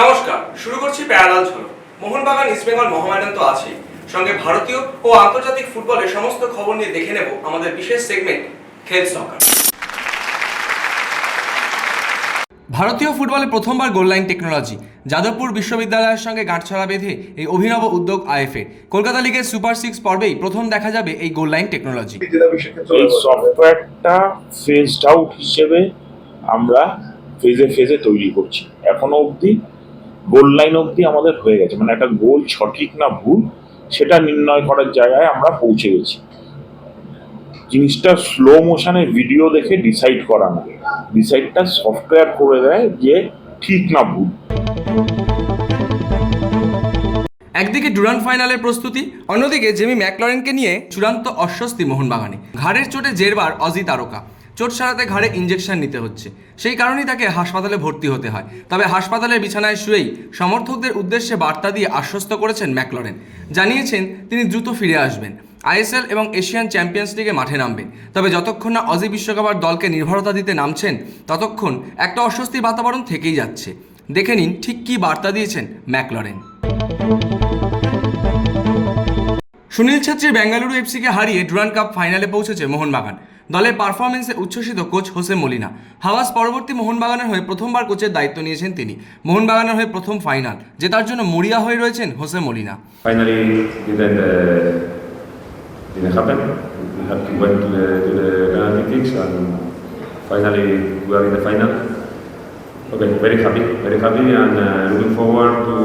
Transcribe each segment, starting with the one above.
নমস্কার, শুরু করছি প্যারালাল ঝলক মোহনবাগান ইস্টবেঙ্গল মহামেডান তো আছেই। সঙ্গে ভারতীয় ও আন্তর্জাতিক ফুটবলের সমস্ত খবর নিয়ে দেখে নেব আমাদের বিশেষ সেগমেন্ট খেল সকার। ভারতীয় ফুটবলে প্রথমবার গোললাইন টেকনোলজি। যাদবপুর বিশ্ববিদ্যালয়ের সঙ্গে গাঁটছড়া বেঁধে এই অভিনব উদ্যোগ আইএফএ। কলকাতা লিগের সুপার সিক্স পর্বেই প্রথম দেখা যাবে এই গোললাইন টেকনোলজি। এই সফটওয়্যারটা ফেজড আউট হিসেবে আমরা ফেজে ফেজে তৈরি করছি। এখনও অবধি গোল লাইন অবধি আমাদের হয়ে গেছে। মানে একটা গোল সঠিক না ভুল, সেটা নির্ণয় করার জায়গায় আমরা পৌঁছে গেছি। জিনিসটা স্লো মোশনে ভিডিও দেখে ডিসাইড করা না। ডিসাইডটা সফটওয়্যার করে দেয় যে ঠিক না ভুল। একদিকে ডুরান ফাইনালের প্রস্তুতি, অন্যদিকে জেমি ম্যাকলরেনকে নিয়ে চূড়ান্ত অস্বস্তি মোহনবাগানে ঘাড়ের চোটে জেরবার অজি তারকা। চোট সারাতে ঘাড়ে ইঞ্জেকশন নিতে হচ্ছে। সেই কারণেই তাকে হাসপাতালে ভর্তি হতে হয়। তবে হাসপাতালের বিছানায় শুয়েই সমর্থকদের উদ্দেশ্যে বার্তা দিয়ে আশ্বস্ত করেছেন ম্যাকলরেন। জানিয়েছেন তিনি দ্রুত ফিরে আসবেন। আইএসএল এবং এশিয়ান চ্যাম্পিয়ন্স লিগে মাঠে নামবেন তবে যতক্ষণ না অজি বিশ্বকাপের দলকে নির্ভরতা দিতে নামছেন, ততক্ষণ একটা অস্বস্তির বাতাবরণ থেকেই যাচ্ছে। দেখে নিন ঠিক কী বার্তা দিয়েছেন ম্যাকলরেন। সুনীল ছেত্রী বেঙ্গালুরু এফসিকে হারিয়ে ডুরান কাপ ফাইনালে পৌঁছেছে মোহনবাগান। দলের পারফরমেন্সে উচ্ছ্বসিত কোচ হোসে মলিনা। হাওয়াস পরবর্তী মোহনবাগানের হয়ে প্রথমবার কোচের দায়িত্ব নিয়েছেন তিনি। মোহনবাগানের হয়ে প্রথম ফাইনাল, জেতার জন্য মরিয়া হয়ে রয়েছেন Jose Molina. Didn't uh, happen. We had to went to the to the penalty kicks and finally we are in the final. Okay, very happy, very happy, and uh, looking forward to,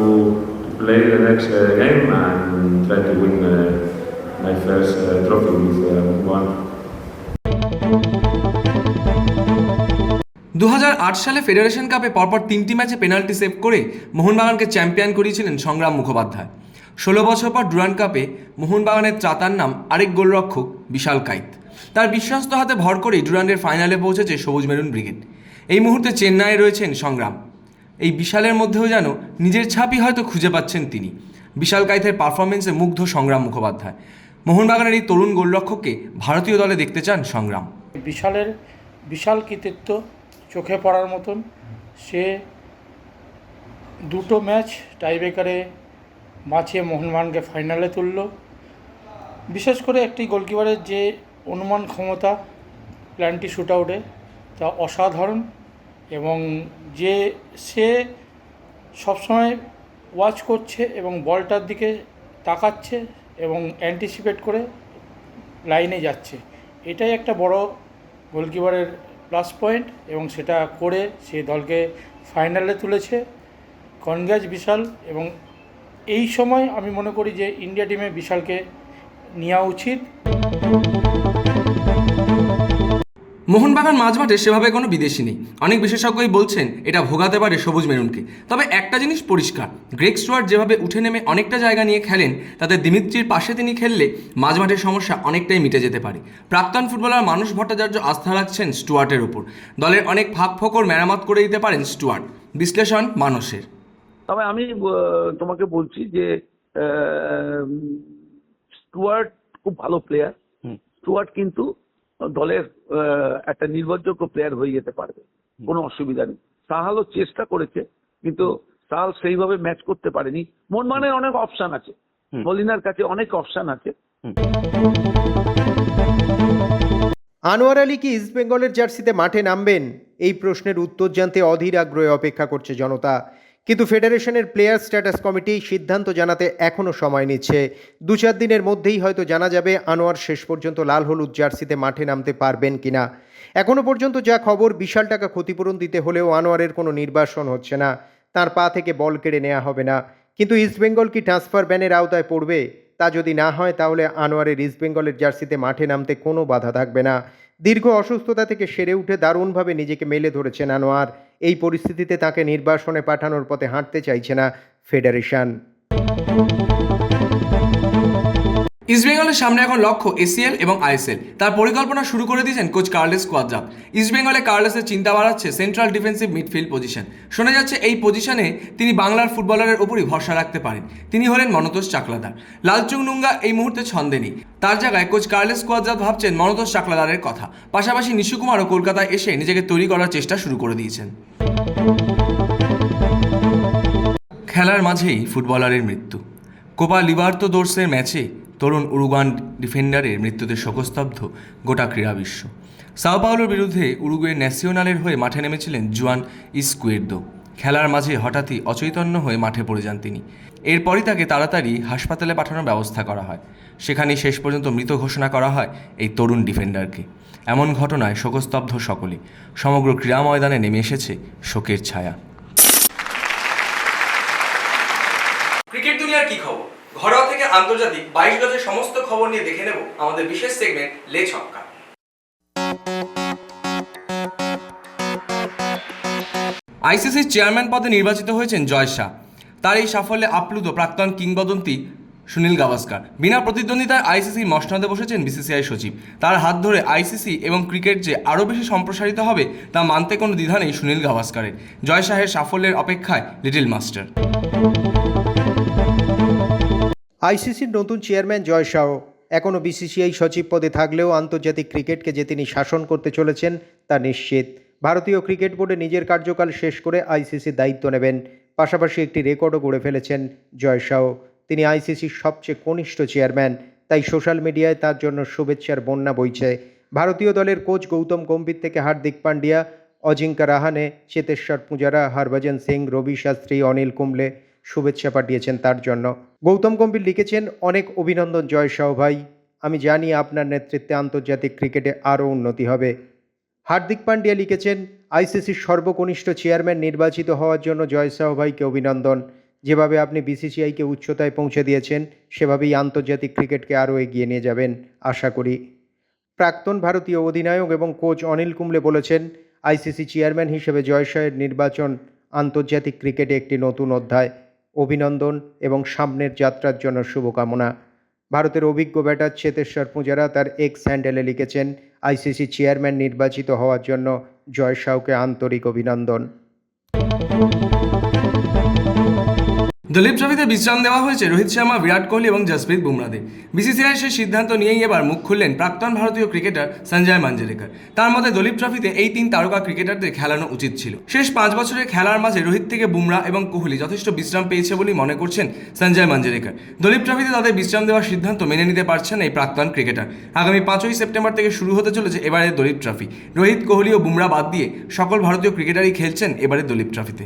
to play the next uh, game and try to win uh, my first uh, trophy with uh, one. দু সালে federation কাপে পরপর তিনটি ম্যাচে penalty save করে মোহনবাগানকে champion করিয়েছিলেন সংগ্রাম মুখোপাধ্যায় ষোলো বছর পর ডুরান কাপে মোহনবাগানের ত্রাতার নাম আরেক গোলরক্ষক বিশাল কাইত। তার বিশ্বস্ত হাতে ভর করেই ডুরান্ডের ফাইনালে পৌঁছেছে সবুজ মেরুন ব্রিগেড। এই মুহূর্তে চেন্নাইয়ে রয়েছেন সংগ্রাম। এই বিশালের মধ্যেও যেন নিজের ছাপই হয়তো খুঁজে পাচ্ছেন তিনি। বিশাল কাইতের পারফরমেন্সে মুগ্ধ সংগ্রাম মুখোপাধ্যায়। মোহনবাগানের এই তরুণ গোলরক্ষককে ভারতীয় দলে দেখতে চান সংগ্রাম। বিশালের বিশাল কৃতিত্ব চোখে পড়ার মতন। সে দুটো ম্যাচ টাইব্রেকারে বাঁচিয়ে মোহনবাগানকে ফাইনালে তুলল। বিশেষ করে একটি গোলকিপারের যে অনুমান ক্ষমতা প্ল্যানটি শ্যুট আউটে তা অসাধারণ এবং যে সে সবসময় ওয়াচ করছে এবং বলটার দিকে তাকাচ্ছে এবং অ্যান্টিসিপেট করে লাইনে যাচ্ছে। এটাই একটা বড় গোলকিপারের প্লাস পয়েন্ট এবং সেটা করে সে দলকে ফাইনালে তুলেছে। কনগ্রাজ বিশাল এবং এই সময় আমি মনে করি যে ইন্ডিয়া টিমে বিশালকে নেওয়া উচিত। মোহনবাগান মাঝমাঠে সেভাবে কোনো বিদেশি নেই। অনেক বিশেষজ্ঞই বলছেন, এটা ভোগাতে পারে সবুজ মেরুনকে। তবে একটা জিনিস পরিষ্কার গ্রেক স্টুয়ার্ট যেভাবে উঠে নেমে অনেকটা জায়গা নিয়ে খেলেন, তাতে দিমিত্রির পাশে তিনি খেললে মাঝমাঠের সমস্যা অনেকটাই মিটে যেতে পারে। প্রাক্তন ফুটবলার মানুষ ভট্টাচার্য আস্থা রাখছেন স্টুয়ার্টের উপর দলের অনেক ফাঁক ফোকর মেরামত করে দিতে পারেন স্টুয়ার্ট। বিশ্লেষণ মানুষের তবে আমি তোমাকে বলছি যে আহ, স্টুয়ার্ট খুব ভালো প্লেয়ার স্টুয়ার্ট কিন্তু দলের আহ, একটা নির্ভরযোগ্য প্লেয়ার হয়ে যেতে পারবে। কোনো অসুবিধা নেই। সাহালও চেষ্টা করেছে কিন্তু সাহাল সেইভাবে ম্যাচ করতে পারেনি। মন মানে অনেক অপশন আছে। মলিনার কাছে অনেক অপশন আছে। আনোয়ার আলী কি ইস্টবেঙ্গলের জার্সিতে মাঠে নামবেন? এই প্রশ্নের উত্তর জানতে অধীর আগ্রহে অপেক্ষা করছে জনতা। কিন্তু ফেডারেশনের প্লেয়ার স্ট্যাটাস কমিটি সিদ্ধান্ত জানাতে এখনও সময় নিচ্ছে। দু চার দিনের মধ্যেই হয়তো জানা যাবে আনোয়ার শেষ পর্যন্ত লাল হলুদ জার্সিতে মাঠে নামতে পারবেন কিনা। এখনও পর্যন্ত যা খবর, বিশাল টাকা ক্ষতিপূরণ দিতে হলেও আনোয়ারের কোনো নির্বাসন হচ্ছে না। তার পা থেকে বল কেড়ে নেওয়া হবে না। কিন্তু ইস্টবেঙ্গল কি ট্রান্সফার ব্যানের আওতায় পড়বে? তা যদি না হয়, তাহলে আনোয়ারের ইস্ট বেঙ্গলের জার্সিতে মাঠে নামতে কোনো বাধা থাকবে না। দীর্ঘ অসুস্থতা থেকে সেরে উঠে দারুণভাবে নিজেকে মেলে ধরেছেন আনোয়ার। এই পরিস্থিতিতে তাকে নির্বাসনে পাঠানোর পথে হাঁটতে চাইছে না ফেডারেশন। ইস্টবেঙ্গলের সামনে এখন লক্ষ্য এসিএল এবং আইএসএল। তার পরিকল্পনা শুরু করে দিয়েছেন কোচ কার্লেস কোয়াদ্রাপ। ইস্টবেঙ্গলে কার্লেসের চিন্তা বাড়াচ্ছে সেন্ট্রাল ডিফেন্সিভ মিডফিল্ড পজিশন। শোনা যাচ্ছে এই পজিশনে তিনি বাংলার ফুটবলারের উপরই ভরসা রাখতে পারেন। তিনি হলেন মনতোষ চাকলাদার। লালচুং নুঙ্গা এই মুহূর্তে ছন্দে নেই। তার জায়গায় কোচ কার্লেস কোয়াদ্রাপ ভাবছেন মনতোষ চাকলাদারের কথা। পাশাপাশি নিশু কুমারও কলকাতায় এসে নিজেকে তৈরি করার চেষ্টা শুরু করে দিয়েছেন। খেলার মাঝেই ফুটবলারের মৃত্যু। কোপা লিবার্তো দোর্সের ম্যাচে তরুণ উরুগান ডিফেন্ডারের মৃত্যুতে শোকস্তব্ধ গোটা ক্রীড়া বিশ্ব। সাও পাওলোর বিরুদ্ধে উরুগুয়ে ন্যাশনালের হয়ে মাঠে নেমেছিলেন জুয়ান ইস্কুয়ের্দো খেলার মাঝে হঠাৎই অচৈতন্য হয়ে মাঠে পড়ে যান তিনি। এরপরই তাকে তাড়াতাড়ি হাসপাতালে পাঠানোর ব্যবস্থা করা হয়। সেখানেই শেষ পর্যন্ত মৃত ঘোষণা করা হয় এই তরুণ ডিফেন্ডারকে। এমন ঘটনায় শোকস্তব্ধ সকলে। সমগ্র ক্রীড়া ময়দানে নেমে এসেছে শোকের ছায়া ক্রিকেট দুনিয়ার কি খবর ঘরোয়া থেকে আন্তর্জাতিক বাইশ গজের সমস্ত খবর নিয়ে দেখে নেব আমাদের বিশেষ সেগমেন্ট লে ছক্কা। আইসিসির চেয়ারম্যান পদে নির্বাচিত হয়েছেন জয় শাহ। তার এই সাফল্যে আপ্লুত প্রাক্তন কিংবদন্তি সুনীল গাভাস্কার। বিনা প্রতিদ্বন্দ্বিতায় আইসিসি মসনদে বসেছেন বিসিসিআই সচিব। তার হাত ধরে আইসিসি এবং ক্রিকেট যে আরও বেশি সম্প্রসারিত হবে, তা মানতে কোনো দ্বিধা নেই সুনীল গাভাস্কারের। জয় শাহের সাফল্যের অপেক্ষায় লিটিল মাস্টার। আইসিসির নতুন চেয়ারম্যান জয় শাহ এখনও বিসিসিআই সচিব পদে থাকলেও আন্তর্জাতিক ক্রিকেটকে যে তিনি শাসন করতে চলেছেন তা নিশ্চিত। ভারতীয় ক্রিকেট বোর্ডে নিজের কার্যকাল শেষ করে আইসিসির দায়িত্ব নেবেন। পাশাপাশি একটি রেকর্ডও গড়ে ফেলেছেন জয় শাহ তিনি আইসিসির সবচেয়ে কনিষ্ঠ চেয়ারম্যান। তাই সোশ্যাল মিডিয়ায় তার জন্য শুভেচ্ছার বন্যা বইছে। ভারতীয় দলের কোচ গৌতম গম্ভীর থেকে হার্দিক পান্ডিয়া, অজিঙ্কা রাহানে, চেতেশ্বর পূজারা, হরভজন সিং, রবি শাস্ত্রী, অনিল কুম্বলে শুভেচ্ছা পাঠিয়েছেন তার জন্য। গৌতম গম্ভীর লিখেছেন, অনেক অভিনন্দন জয় শাহ ভাই। আমি জানি আপনার নেতৃত্বে আন্তর্জাতিক ক্রিকেটে আরও উন্নতি হবে। হার্দিক পান্ডিয়া লিখেছেন, আইসিসির সর্বকনিষ্ঠ চেয়ারম্যান নির্বাচিত হওয়ার জন্য জয় শাহ ভাইকে অভিনন্দন। যেভাবে আপনি বিসিসিআইকে উচ্চতায় পৌঁছে দিয়েছেন, সেভাবেই আন্তর্জাতিক ক্রিকেটকে আরও এগিয়ে নিয়ে যাবেন। আশা করি। প্রাক্তন ভারতীয় অধিনায়ক এবং কোচ অনিল কুম্বলে বলেছেন, আইসিসি চেয়ারম্যান হিসেবে জয় শাহের নির্বাচন আন্তর্জাতিক ক্রিকেটে একটি নতুন অধ্যায়। অভিনন্দন এবং সামনের যাত্রার জন্য শুভকামনা। ভারতের অভিজ্ঞ ব্যাটার চেতেশ্বর পূজারা তার এক্স হ্যান্ডেলে লিখেছেন আইসিসি চেয়ারম্যান নির্বাচিত হওয়ার জন্য জয় শাহকে আন্তরিক অভিনন্দন। দলীপ ট্রফিতে বিশ্রাম দেওয়া হয়েছে রোহিত শর্মা, বিরাট কোহলি এবং জসপ্রীত বুমরাদের বিসিসিআই সেই সিদ্ধান্ত নিয়েই এবার মুখ খুললেন প্রাক্তন ভারতীয় ক্রিকেটার সঞ্জয় মাঞ্জরেকর। তার মতে, দলীপ ট্রফিতে এই তিন তারকা ক্রিকেটারদের খেলানো উচিত ছিল। শেষ পাঁচ বছরের খেলার মাঝে রোহিত থেকে বুমরা এবং কোহলি যথেষ্ট বিশ্রাম পেয়েছে বলেই মনে করছেন সঞ্জয় মাঞ্জরেকর। দলীপ ট্রফিতে তাদের বিশ্রাম দেওয়ার সিদ্ধান্ত মেনে নিতে পারছেন এই প্রাক্তন ক্রিকেটার। আগামী পাঁচই সেপ্টেম্বর থেকে শুরু হতে চলেছে এবারের দলীপ ট্রফি। রোহিত, কোহলি ও বুমরা বাদ দিয়ে সকল ভারতীয় ক্রিকেটারই খেলছেন এবারের দলীপ ট্রফিতে।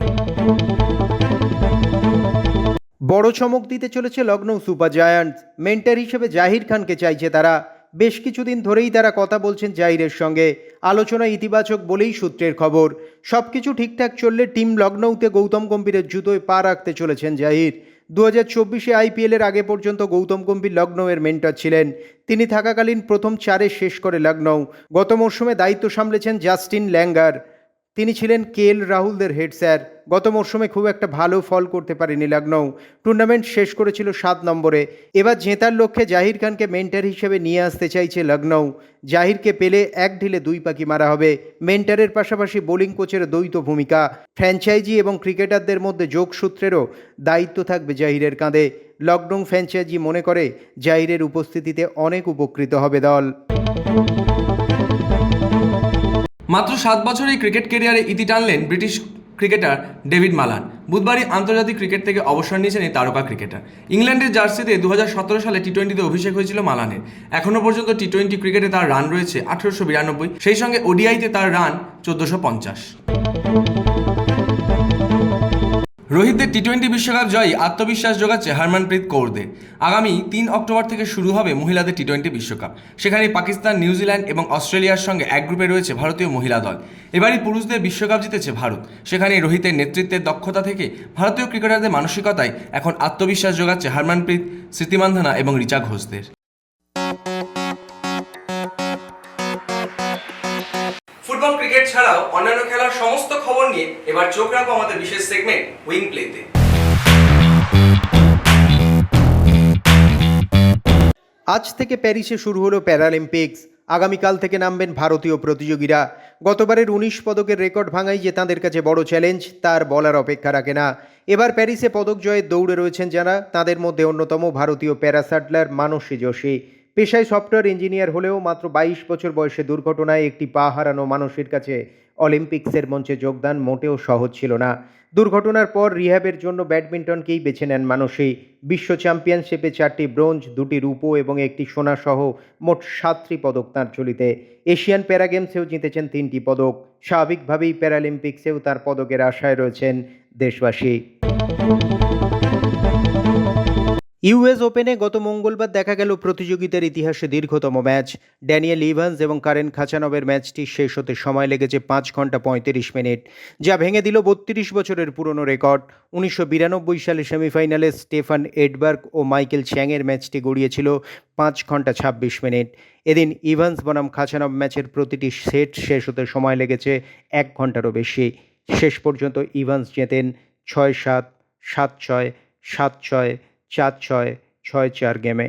বড় চমক দিতে চলেছে লখনৌ সুপার জায়ান্টস। মেন্টার হিসেবে জাহির খানকে চাইছে তারা। বেশ কিছুদিন ধরেই তারা কথা বলছেন জাহিরের সঙ্গে। আলোচনা ইতিবাচক বলেই সূত্রের খবর। সব কিছু ঠিকঠাক চললে টিম লখনৌতে গৌতম গম্ভীরের জুতোয় পা রাখতে চলেছেন জাহির। দু হাজার চব্বিশে আইপিএলের আগে পর্যন্ত গৌতম গম্ভীর লখনৌয়ের মেন্টর ছিলেন। তিনি থাকাকালীন প্রথম চারে শেষ করে লখনৌ গত মরশুমে দায়িত্ব সামলেছেন জাস্টিন ল্যাঙ্গার। তিনি ছিলেন কে এল রাহুলদের হেড স্যার গত মরশুমে খুব একটা ভালো ফল করতে পারেনি লখনৌ টুর্নামেন্ট শেষ করেছিল সাত নম্বরে। এবার জেতার লক্ষ্যে জাহির খানকে মেন্টার হিসেবে নিয়ে আসতে চাইছে লখনৌ জাহিরকে পেলে এক ঢিলে দুই পাখি মারা হবে। মেন্টারের পাশাপাশি বোলিং কোচের দ্বৈত ভূমিকা। ফ্র্যাঞ্চাইজি এবং ক্রিকেটারদের মধ্যে যোগসূত্রেরও দায়িত্ব থাকবে জাহিরের কাঁধে। লখনৌ ফ্র্যাঞ্চাইজি মনে করে, জাহিরের উপস্থিতিতে অনেক উপকৃত হবে দল। মাত্র সাত বছরেই ক্রিকেট কেরিয়ারে ইতি টানলেন ব্রিটিশ ক্রিকেটার ডেভিড মালান। বুধবারই আন্তর্জাতিক ক্রিকেট থেকে অবসর নিয়েছেন এই তারকা ক্রিকেটার। ইংল্যান্ডের জার্সিতে দু হাজার সতেরো সালে টি টোয়েন্টিতে অভিষেক হয়েছিল মালানের। এখনও পর্যন্ত টি টোয়েন্টি ক্রিকেটে তার রান রয়েছে আঠেরোশো বিরানব্বই, সেই সঙ্গে ওডিআইতে তার রান চোদ্দোশো পঞ্চাশ। রোহিতদের টি টোয়েন্টি বিশ্বকাপ জয়ী আত্মবিশ্বাস যোগাচ্ছে হরমনপ্রীত কৌরদের আগামী তিন অক্টোবর থেকে শুরু হবে মহিলাদের টি টোয়েন্টি বিশ্বকাপ। সেখানে পাকিস্তান, নিউজিল্যান্ড এবং অস্ট্রেলিয়ার সঙ্গে এক গ্রুপে রয়েছে ভারতীয় মহিলা দল। এবারই পুরুষদের বিশ্বকাপ জিতেছে ভারত। সেখানে রোহিতের নেতৃত্বের দক্ষতা থেকে ভারতীয় ক্রিকেটারদের মানসিকতায় এখন আত্মবিশ্বাস যোগাচ্ছে হরমনপ্রীত, স্মৃতিমান্ধানা এবং রিচা ঘোষদের। ফুটবল ক্রিকেট ছাড়াও অন্যান্য খেলার সমস্ত খবর নিয়ে এবার চোখ রাখব আমাদের বিশেষ সেগমেন্ট উইং প্লেতে আজ থেকে প্যারিসে শুরু হলো প্যারালিম্পিক্স। আগামীকাল থেকে নামবেন ভারতীয় প্রতিযোগীরা। গতবারের উনিশ পদকের রেকর্ড ভাঙাই যে তাঁদের কাছে বড় চ্যালেঞ্জ তার বলার অপেক্ষা রাখে না। এবার প্যারিসে পদক জয়ের দৌড়ে রয়েছেন যারা, তাদের মধ্যে অন্যতম ভারতীয় প্যারাসাটলার মানসী যোশী। পেশায় সফটওয়্যার ইঞ্জিনিয়ার হলেও মাত্র বাইশ বছর বয়সে দুর্ঘটনায় একটি পা হারানো মানুষের কাছে অলিম্পিক্সের মঞ্চে যোগদান মোটেও সহজ ছিল না। দুর্ঘটনার পর রিহ্যাবের জন্য ব্যাডমিন্টনকেই বেছে নেন মানসী বিশ্ব চ্যাম্পিয়নশিপে চারটি ব্রোঞ্জ, দুটি রূপো এবং একটি সোনা সহ মোট সাতটি পদক তাঁর ঝুলিতে এশিয়ান প্যারা গেমসেও জিতেছেন তিনটি পদক। স্বাভাবিকভাবেই প্যারালিম্পিক্সেও তার পদকের আশায় রয়েছেন দেশবাসী। ইউএস ওপেনে গত মঙ্গলবার দেখা গেল প্রতিযোগিতার ইতিহাসে দীর্ঘতম ম্যাচ। ড্যানিয়েল ইভান্স এবং কারেন খাচানবের ম্যাচটি শেষ হতে সময় লেগেছে পাঁচ ঘণ্টা পঁয়ত্রিশ মিনিট, যা ভেঙে দিল বত্রিশ বছরের পুরনো রেকর্ড। উনিশশো বিরানব্বই সালে সেমিফাইনালে স্টেফান এডবার্গ ও মাইকেল চ্যাংয়ের ম্যাচটি গড়িয়েছিল পাঁচ ঘণ্টা ছাব্বিশ মিনিট। এদিন ইভান্স বনাম খাচানব ম্যাচের প্রতিটি সেট শেষ হতে সময় লেগেছে এক ঘন্টারও বেশি। শেষ পর্যন্ত ইভান্স জেতেন ছয় সাত সাত ছয় সাত ছয় চার ছয় ছয় চার গেমে।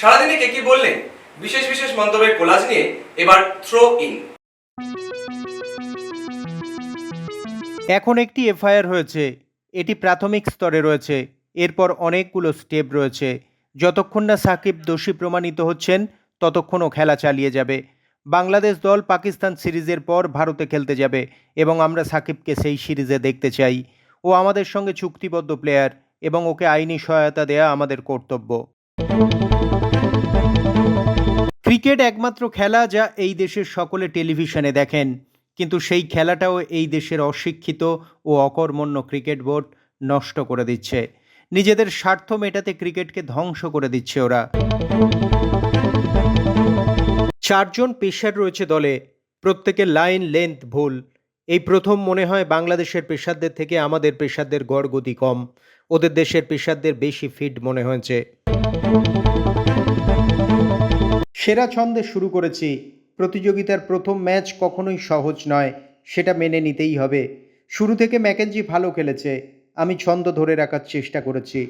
সারাদিনে কে কি বললেন বিশেষ বিশেষ মন্তব্যের কোলাজ নিয়ে এবার থ্রো ইন এখন একটি এফআইআর হয়েছে এটি প্রাথমিক স্তরে রয়েছে এরপর অনেকগুলো স্টেপ রয়েছে। যতক্ষণ না সাকিব দোষী প্রমাণিত হচ্ছেন ততক্ষণও খেলা চালিয়ে যাবে। বাংলাদেশ দল পাকিস্তান সিরিজের পর ভারতে খেলতে যাবে এবং আমরা সাকিবকে সেই সিরিজে দেখতে চাই। ও আমাদের সঙ্গে চুক্তিবদ্ধ প্লেয়ার এবং ওকে আইনি সহায়তা দেয়া আমাদের কর্তব্য। ক্রিকেট একমাত্র খেলা যা এই দেশের সকলে টেলিভিশনে দেখেন। কিন্তু সেই খেলাটাও এই দেশের অশিক্ষিত ও অকর্মণ্য ক্রিকেট বোর্ড নষ্ট করে দিচ্ছে। নিজেদের স্বার্থ মেটাতে ক্রিকেটকে ধ্বংস করে দিচ্ছে ওরা। চারজন পেশার রয়েছে দলে। প্রত্যেকের লাইন, লেন্থ ভুল। এই প্রথম মনে হয় বাংলাদেশের পেশারদের থেকে আমাদের পেশারদের গড় গতি কম। ওদের দেশের পেশারদের বেশি ফিট মনে হয়েছে। সেরা ছন্দে শুরু করেছি। প্রতিযোগিতার প্রথম ম্যাচ কখনোই সহজ নয়, সেটা মেনে নিতেই হবে। শুরু থেকে ম্যাকেঞ্জি ভালো খেলেছে। আমি ছন্দ ধরে রাখার চেষ্টা করেছি।